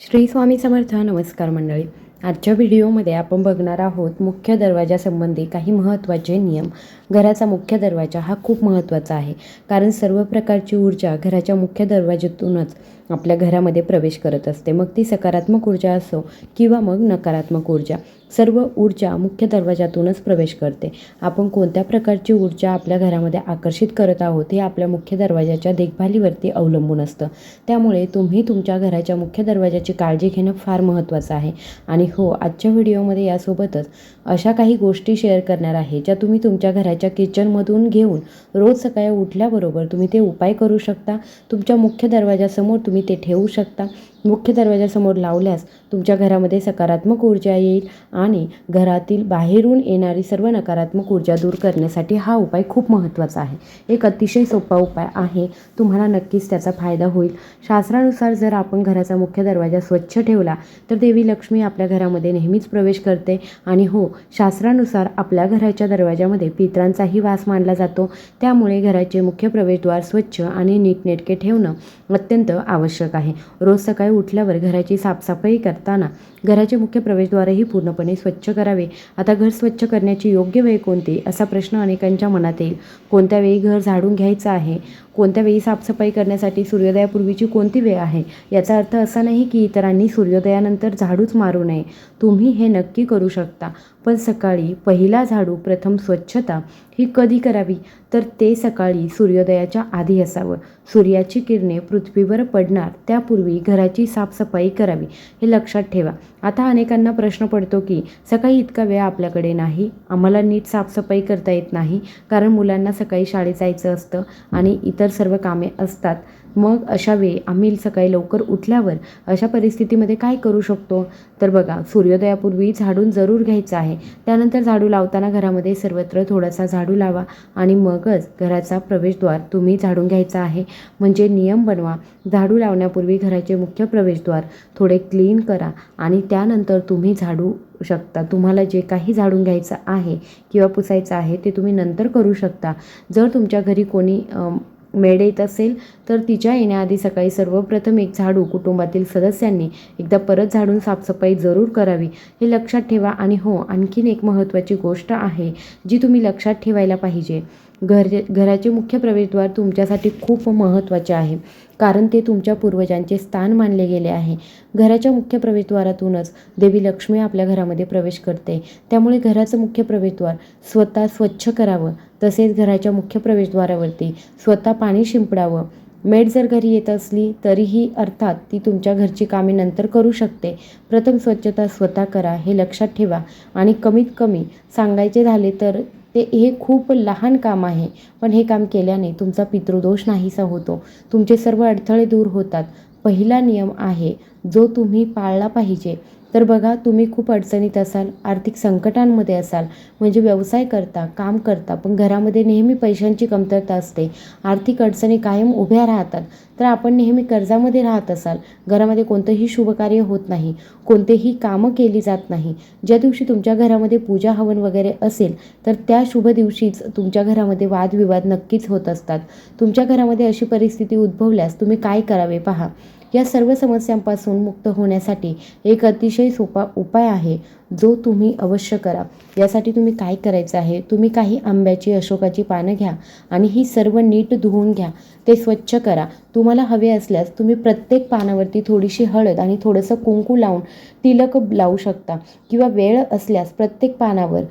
श्री स्वामी समर्थ नमस्कार मंडळी. आजच्या व्हिडिओमध्ये आपण बघणार आहोत मुख्य दरवाजासंबंधी काही महत्त्वाचे नियम. घराचा मुख्य दरवाजा हा खूप महत्त्वाचा आहे. कारण सर्व प्रकारची ऊर्जा घराच्या मुख्य दरवाज्यातूनच आपल्या घरामध्ये प्रवेश करत असते. मग ती सकारात्मक ऊर्जा असो किंवा मग नकारात्मक ऊर्जा सर्व ऊर्जा मुख्य दरवाजातूनच प्रवेश करते. आपण कोणत्या प्रकारची ऊर्जा आपल्या घरामध्ये आकर्षित करत आहोत हे आपल्या मुख्य दरवाजाच्या देखभालीवरती अवलंबून असतं. त्यामुळे तुम्ही तुमच्या घराच्या मुख्य दरवाजाची काळजी घेणं फार महत्त्वाचं आहे. आणि हो आजच्या व्हिडिओमध्ये यासोबतच अशा काही गोष्टी शेअर करणार आहे ज्या तुम्ही तुमच्या घराच्या किचनमधून घेऊन रोज सकाळी उठल्याबरोबर तुम्ही ते उपाय करू शकता. तुमच्या मुख्य दरवाजासमोर तुम्ही ते ठेवू शकता. मुख्य दरवाजासमोर लावल्यास तुमच्या घरामध्ये सकारात्मक ऊर्जा येईल आणि घरातील बाहेरून येणारी सर्व नकारात्मक ऊर्जा दूर करण्यासाठी हा उपाय खूप महत्त्वाचा आहे. एक अतिशय सोपा उपाय आहे. तुम्हाला नक्कीच त्याचा फायदा होईल. शास्त्रानुसार जर आपण घराचा मुख्य दरवाजा स्वच्छ ठेवला तर देवी लक्ष्मी आपल्या घरामध्ये नेहमीच प्रवेश करते आणि हो शास्त्रानुसार आपल्या घराच्या दरवाजामध्ये पितरांचाही वास मानला जातो. त्यामुळे घराचे मुख्य प्रवेशद्वार स्वच्छ आणि नीटनेटके ठेवणं अत्यंत आवश्यक आहे. रोज सकाळी उठल्यावर घराची साफसफाई करताना घराचे मुख्य प्रवेशद्वारही पूर्णपणे स्वच्छ करावे. आता घर स्वच्छ करण्याची योग्य वेळ कोणती? असा प्रश्न अनेकांच्या मनात येईल. कोणत्या वेळी घर झाडून घ्यायचं आहे? कोणत्या वेळी साफसफाई करण्यासाठी सूर्योदयापूर्वीची कोणती वेळ आहे? याचा अर्थ असा नाही की इतरांनी सूर्योदयानंतर झाडूच मारू नये. तुम्ही हे नक्की करू शकता. पण सकाळी पहिला झाडू प्रथम स्वच्छता ही कधी करावी? तर ते सकाळी सूर्योदयाच्या आधी असावं. सूर्याची किरणे पृथ्वीवर पडणार त्यापूर्वी घराची साफसफाई करावी हे लक्षात ठेवा. आता अनेकांना प्रश्न पडतो की सकाळी इतका वेळ आपल्याकडे नाही? आम्हाला नीट साफसफाई करता येत नाही. कारण मुलांना सकाळी शाळेत जायचं असतं आणि इतर सर्व कामे असतात. मग अशा वेळी आम्ही सकाळी लवकर उठल्यावर अशा परिस्थितीमध्ये काय करू शकतो? तर बघा सूर्योदयापूर्वी झाडून जरूर घ्यायचं आहे. त्यानंतर झाडू लावताना घरामध्ये सर्वत्र थोडासा झाडू लावा आणि मगच घराचा प्रवेशद्वार तुम्ही झाडून घ्यायचा आहे. म्हणजे नियम बनवा. झाडू लावण्यापूर्वी घराचे मुख्य प्रवेशद्वार थोडे क्लीन करा आणि त्यानंतर तुम्ही झाडू शकता. तुम्हाला जे काही झाडून घ्यायचं आहे किंवा पुसायचं आहे ते तुम्ही नंतर करू शकता. जर तुमच्या घरी कोणी मेड येत असेल तर तिच्या येण्याआधी सकाळी सर्वप्रथम एक झाडू कुटुंबातील सदस्यांनी एकदा परत झाडून साफसफाई जरूर करावी हे लक्षात ठेवा. आणि हो आणखीन एक महत्त्वाची गोष्ट आहे जी तुम्ही लक्षात ठेवायला पाहिजे. घर घराचे मुख्य प्रवेशद्वार तुमच्यासाठी खूप महत्त्वाचे आहे कारण ते तुमच्या पूर्वजांचे स्थान मानले गेले आहे. घराच्या मुख्य प्रवेशद्वारातूनच देवी लक्ष्मी आपल्या घरामध्ये प्रवेश करते. त्यामुळे घराचं मुख्य प्रवेशद्वार स्वतः स्वच्छ करावं तसेच घराच्या मुख्य प्रवेशद्वारावरती स्वतः पाणी शिंपडावं. मेड जर घरी येत असली तरीही अर्थात ती तुमच्या घरची कामे नंतर करू शकते. प्रथम स्वच्छता स्वतः करा हे लक्षात ठेवा आणि कमीत कमी सांगायचे झाले तर ते हे खूप लहान काम आहे. पण हे काम केल्याने तुमचा पितृदोष नाहीसा होतो. तुमचे सर्व अडथळे दूर होतात. पहिला नियम आहे जो तुम्ही पाळला पाहिजे. तर बघा तुम्ही खूप अडचणीत असाल आर्थिक संकटांमध्ये असाल म्हणजे व्यवसाय करता काम करता पण घरामध्ये नेहमी पैशांची कमतरता असते आर्थिक अडचणी कायम उभ्या राहतात तर आपण नेहमी कर्जामध्ये राहत असाल घरामध्ये कोणतंही शुभकार्य होत नाही कोणतेही कामं केली जात नाही ज्या दिवशी तुमच्या घरामध्ये पूजा हवन वगैरे असेल तर त्या शुभ दिवशीच तुमच्या घरामध्ये वादविवाद नक्कीच होत असतात. तुमच्या घरामध्ये अशी परिस्थिती उद्भवल्यास तुम्ही काय करावे? पहा. या सर्व समस्यांपासून मुक्त होण्यासाठी एक अतिशय सोपा उपाय आहे जो तुम्ही अवश्य करा. यासाठी तुम्ही काय करायचं आहे? तुम्ही काही आंब्याची अशोकाची पानं घ्या आणि ही सर्व नीट धुवून घ्या. ते स्वच्छ करा. तुम्हाला हवे असल्यास तुम्ही प्रत्येक पानावरती थोडीशी हळद आणि थोडंसं कुंकू लावून तिलक लावू शकता किंवा वेळ असल्यास प्रत्येक पानावर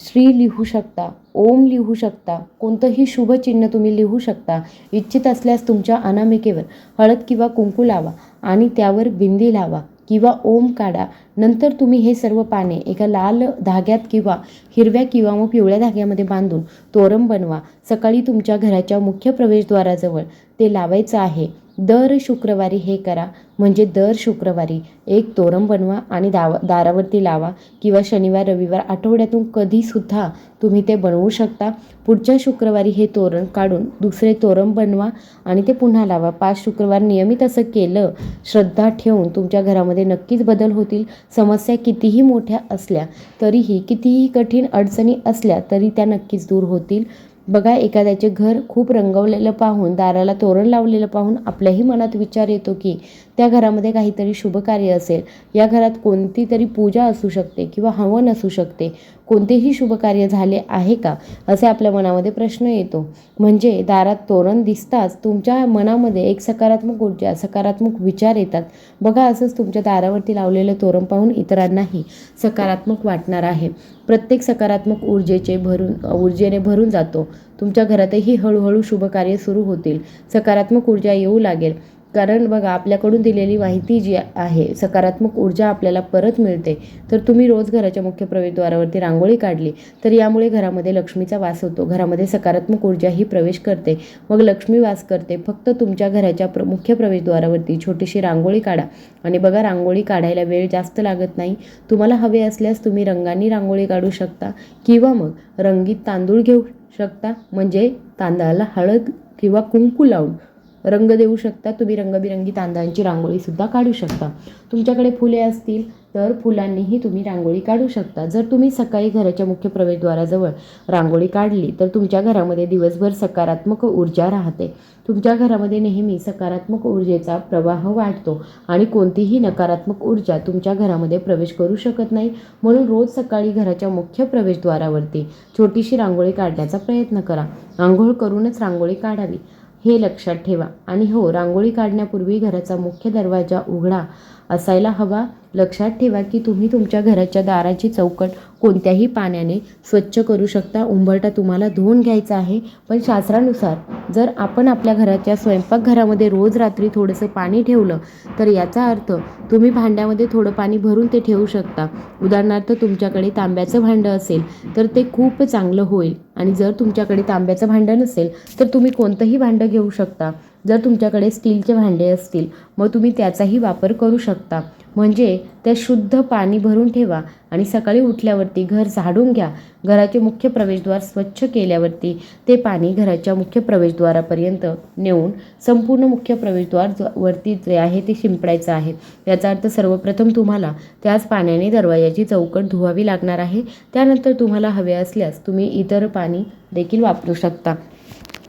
श्री लिहू शकता ओम लिहू शकता कोणतंही शुभचिन्ह तुम्ही लिहू शकता इच्छित असल्यास तुमच्या अनामिकेवर हळद किंवा कुंकू लावा आणि त्यावर बिंदी लावा किंवा ओम काढा. नंतर तुम्ही हे सर्व पाने एका लाल धाग्यात किंवा हिरव्या किंवा मग पिवळ्या धाग्यामध्ये बांधून तोरण बनवा. सकाळी तुमच्या घराच्या मुख्य प्रवेशद्वाराजवळ ते लावायचं आहे. दर शुक्रवारी हे करा. म्हणजे दर शुक्रवारी एक तोरण बनवा आणि दावा दारावरती लावा किंवा शनिवार रविवार आठवड्यातून कधीसुद्धा तुम्ही ते बनवू शकता. पुढच्या शुक्रवारी हे तोरण काढून दुसरे तोरण बनवा आणि ते पुन्हा लावा. पाच शुक्रवार नियमित असं केलं श्रद्धा ठेवून तुमच्या घरामध्ये नक्कीच बदल होतील. समस्या कितीही मोठ्या असल्या तरीही कितीही कठीण अडचणी असल्या तरी त्या नक्कीच दूर होतील. बघा एखाद्याचे घर खूप रंगवलेलं पाहून दाराला तोरण लावलेलं पाहून आपल्याही मनात विचार येतो की त्या घरामध्ये काहीतरी शुभकार्य असेल. या घरात कोणती तरी पूजा असू शकते किंवा हवन असू शकते. कोणतेही शुभकार्य झाले आहे का? असे आपल्या मनामध्ये प्रश्न येतो. म्हणजे दारात तोरण दिसताच तुमच्या मनामध्ये एक सकारात्मक ऊर्जा सकारात्मक विचार येतात. बघा असंच तुमच्या दारावरती लावलेलं तोरण पाहून इतरांनाही सकारात्मक वाटणार आहे. प्रत्येक सकारात्मक ऊर्जेचे भरून ऊर्जेने भरून जातो. तुमच्या घरातही हळूहळू शुभकार्य सुरू होतील. सकारात्मक ऊर्जा येऊ लागेल. कारण बघा आपल्याकडून दिलेली माहिती जी आहे सकारात्मक ऊर्जा आपल्याला परत मिळते. तर तुम्ही रोज घराच्या मुख्य प्रवेशद्वारावरती रांगोळी काढली तर यामुळे घरामध्ये लक्ष्मीचा वास होतो. घरामध्ये सकारात्मक ऊर्जा ही प्रवेश करते. मग लक्ष्मी वास करते. फक्त तुमच्या घराच्या प्र मुख्य प्रवेशद्वारावरती छोटीशी रांगोळी काढा. आणि बघा रांगोळी काढायला वेळ जास्त लागत नाही. तुम्हाला हवे असल्यास तुम्ही रंगांनी रांगोळी काढू शकता. किंवा मग रंगीत तांदूळ घेऊ शकता. म्हणजे तांदळाला हळद किंवा कुंकू लावून. रंग देऊ शकता. तुम्ही रंगबिरंगी तांदळांची रांगोळीसुद्धा काढू शकता. तुमच्याकडे फुले असतील तर फुलांनीही तुम्ही रांगोळी काढू शकता. जर तुम्ही सकाळी घराच्या मुख्य प्रवेशद्वाराजवळ रांगोळी काढली तर तुमच्या घरामध्ये दिवसभर सकारात्मक ऊर्जा राहते. तुमच्या घरामध्ये नेहमी सकारात्मक ऊर्जेचा प्रवाह वाढतो आणि कोणतीही नकारात्मक ऊर्जा तुमच्या घरामध्ये प्रवेश करू शकत नाही. म्हणून रोज सकाळी घराच्या मुख्य प्रवेशद्वारावरती छोटीशी रांगोळी काढण्याचा प्रयत्न करा. आंघोळ करूनच रांगोळी काढावी. हे लक्षात ठेवा. आणि हो रांगोळी काढण्यापूर्वी घराचा मुख्य दरवाजा उघडा. असायला हवा. लक्षात ठेवा की तुम्ही तुमच्या घराच्या दाराची चौकट कोणत्याही पाण्याने स्वच्छ करू शकता. उंबरटा तुम्हाला धुवून घ्यायचा आहे. पण शास्त्रानुसार जर आपण आपल्या घराच्या स्वयंपाकघरामध्ये रोज रात्री थोडंसं पाणी ठेवलं तर याचा अर्थ तुम्ही भांड्यामध्ये थोडं पाणी भरून ते ठेवू शकता. उदाहरणार्थ तुमच्याकडे तांब्याचं भांडं असेल तर ते खूप चांगलं होईल. आणि जर तुमच्याकडे तांब्याचं भांडं नसेल तर तुम्ही कोणतंही भांडं घेऊ शकता. जर तुमच्याकडे स्टीलचे भांडे असतील मग तुम्ही त्याचाही वापर करू शकता. म्हणजे त्या शुद्ध पाणी भरून ठेवा आणि सकाळी उठल्यावरती घर झाडून घ्या. घराचे मुख्य प्रवेशद्वार स्वच्छ केल्यावरती ते पाणी घराच्या मुख्य प्रवेशद्वारापर्यंत नेऊन संपूर्ण मुख्य प्रवेशद्वार वरती जे आहे ते शिंपडायचं आहे. याचा अर्थ सर्वप्रथम तुम्हाला त्याच पाण्याने दरवाजाची चौकट धुवावी लागणार आहे. त्यानंतर तुम्हाला हवे असल्यास तुम्ही इतर पाणी देखील वापरू शकता.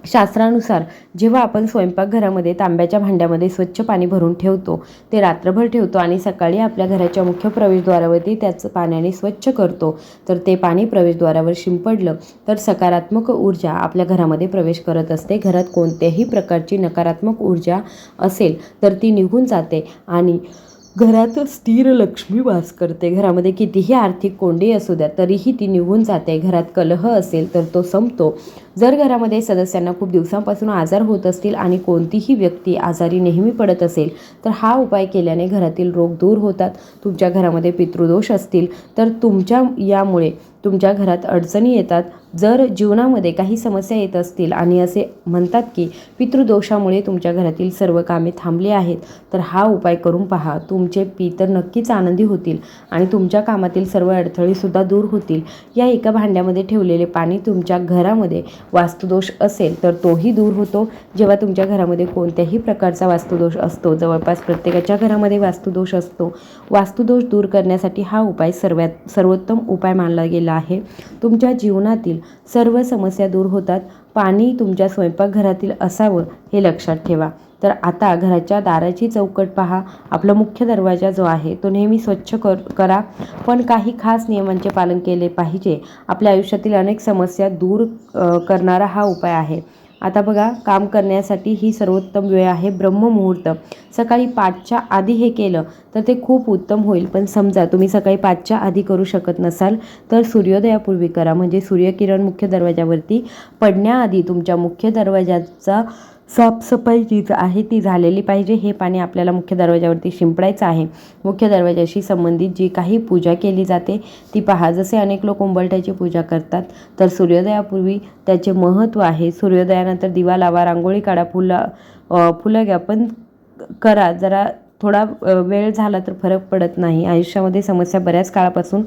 शास्त्रानुसार जेव्हा आपण स्वयंपाकघरामध्ये तांब्याच्या भांड्यामध्ये स्वच्छ पाणी भरून ठेवतो ते रात्रभर ठेवतो आणि सकाळी आपल्या घराच्या मुख्य प्रवेशद्वारावरती त्याचं पाण्याने स्वच्छ करतो तर ते पाणी प्रवेशद्वारावर शिंपडलं तर सकारात्मक ऊर्जा आपल्या घरामध्ये प्रवेश करत असते. घरात कोणत्याही प्रकारची नकारात्मक ऊर्जा असेल तर ती निघून जाते आणि घरात स्थिर लक्ष्मी वास करते. घरामध्ये कितीही आर्थिक कोंडी असू द्या तरीही ती निघून जाते. घरात कलह असेल तर तो संपतो. जर घरामध्ये सदस्यांना खूप दिवसांपासून आजार होत असतील आणि कोणतीही व्यक्ती आजारी नेहमी पडत असेल तर हा उपाय केल्याने घरातील रोग दूर होतात तुमच्या घरामध्ये पितृदोष असतील तर तुमच्या यामुळे तुमच्या घरात अडचणी येतात. जर जीवनामध्ये काही समस्या येत असतील आणि असे म्हणतात की पितृदोषामुळे तुमच्या घरातील सर्व कामे थांबली आहेत तर हा उपाय करून पहा. तुमचे पितर नक्कीच आनंदी होतील आणि तुमच्या कामातील सर्व अडथळेसुद्धा दूर होतील. या एका भांड्यामध्ये ठेवलेले पाणी तुमच्या घरामध्ये वास्तुदोष असेल तर तोही दूर होतो. जेव्हा तुमच्या घरामध्ये कोणत्याही प्रकारचा वास्तुदोष असतो जवळपास प्रत्येकाच्या घरामध्ये वास्तुदोष असतो. वास्तुदोष दूर करण्यासाठी हा उपाय सर्वात सर्वोत्तम उपाय मानला गेला आहे. तुमच्या जीवनातील सर्व समस्या दूर होतात. पाणी तुमच्या स्वयंपाकघरातील असावं हे लक्षात ठेवा. तर आता घराच्या दाराची चौकट पहा. आपला मुख्य दरवाजा जो आहे तो नेहमी स्वच्छ कर करा. पण काही खास नियमांचे पालन केले पाहिजे. आपल्या आयुष्यातील अनेक समस्या दूर करणारा हा उपाय आहे. आता बघा काम करण्यासाठी ही सर्वोत्तम वेळ आहे ब्रह्ममुहूर्त. सकाळी पाचच्या आधी हे केलं तर ते खूप उत्तम होईल. पण समजा तुम्ही सकाळी पाचच्या आधी करू शकत नसाल तर सूर्योदयापूर्वी करा. म्हणजे सूर्यकिरण मुख्य दरवाजावरती पडण्याआधी तुमच्या मुख्य दरवाजाचा साफसफाई जी आहे ती झालेली पाहिजे. हे पाणी आपल्याला मुख्य दरवाजावरती शिंपडायचं आहे. मुख्य दरवाजाशी संबंधित जी काही पूजा केली जाते ती पहा. जसे अनेक लोक उंबरठ्याची पूजा करतात तर सूर्योदयापूर्वी त्याचे महत्त्व आहे. सूर्योदयानंतर दिवा लावा रांगोळी काढा फुलं फुलं घ्या पण करा. जरा थोडा वेळ झाला तर फरक पडत नाही. आयुष्यामध्ये समस्या बऱ्याच काळापासून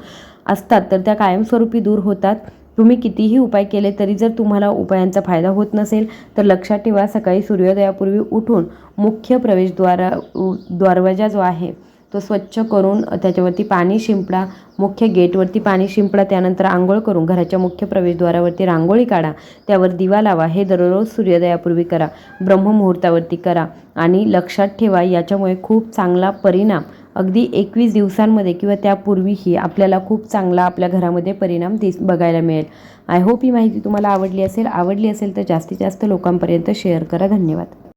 असतात तर त्या कायमस्वरूपी दूर होतात. तुम्ही कितीही उपाय केले तरी जर तुम्हाला उपायांचा फायदा होत नसेल तर लक्षात ठेवा सकाळी सूर्योदयापूर्वी उठून मुख्य प्रवेशद्वारा उ- दरवाजा जो आहे तो स्वच्छ करून त्याच्यावरती पाणी शिंपडा. मुख्य गेटवरती पाणी शिंपडा त्यानंतर आंघोळ करून घराच्या मुख्य प्रवेशद्वारावरती रांगोळी काढा. त्यावर दिवा लावा हे दररोज सूर्योदयापूर्वी करा. ब्रह्ममुहूर्तावरती करा. आणि लक्षात ठेवा याच्यामुळे खूप चांगला परिणाम अगदी एकवीस दिवसांमध्ये किंवा त्यापूर्वीही आपल्याला खूप चांगला आपल्या घरामध्ये परिणाम दिस बघायला मिळेल. आय होप ही माहिती तुम्हाला आवडली असेल. आवडली असेल तर जास्तीत जास्त लोकांपर्यंत शेअर करा. धन्यवाद.